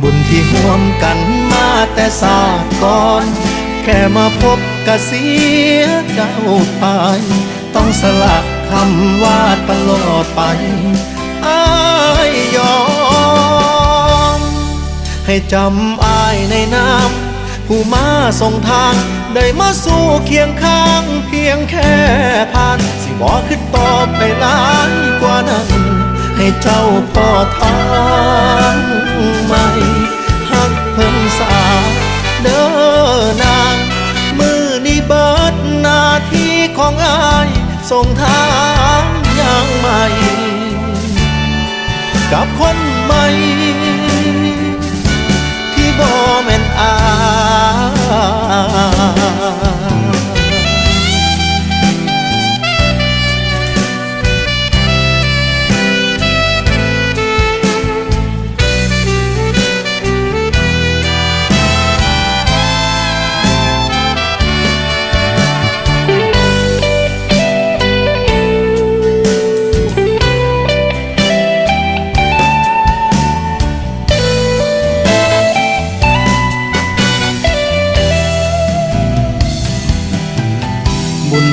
บุญที่ห่วมกันมาแต่ศาสตร์ก่อน แค่มาพบกะเสียเจ้าไป ต้องสละคำว่าตลอดไปอายยอม ให้จำอายในน้ำผู้มาส่งทางได้มาสู่เคียงข้างเพียงแค่ผ่าน สิบอกขึ้นต่อไปหลายกว่านั้น ให้เจ้าพอทาง ของอายส่งทางอย่างใหม่ กับคนใหม่ ที่บ่แม่นอาย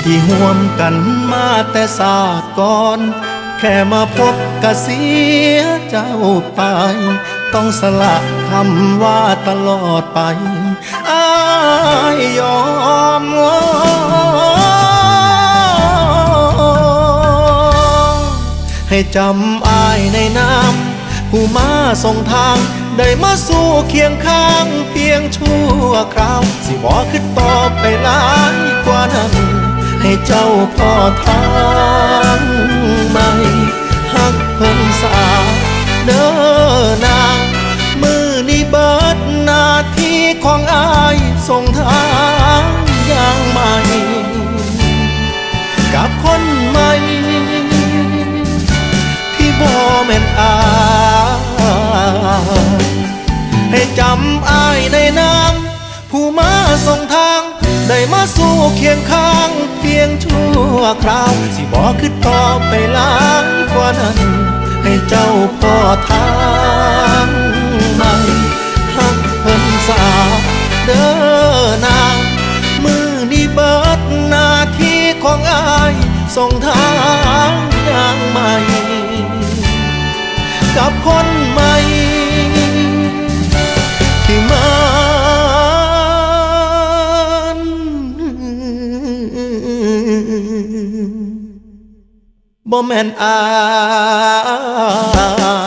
ที่ห่วมกันมาแต่ศาสตร์ก่อน แค่มาพบกะเสียเจ้าไป ต้องสละคำว่าตลอดไปอายยอมให้จำอายในน้ำผู้มาส่งทาง ได้มาสู่เคียงข้างเพียงชั่วคราว สิบอกขึ้นต่อไปหลายกว่านั้น ให้เจ้าพ่อทางใหม่หักเพิ่นสาเด้อนางมือนี้เบิดหน้าที่ของอายส่งทางอย่างใหม่ กับคนใหม่ ที่บ่แม่นอายให้จำอายในน้ำผู้มาส่งทาง ได้มาสู่เคียงข้าง วคราว สิบอกขึ้นต่อไปหลายกว่านั้น ให้เจ้าพ่อทางใหม่หักเพิ่นสาเด้อนางมือนี้เบิดหน้าที่ของอายส่งทางอย่างใหม่กับคน บ่แม่นอาย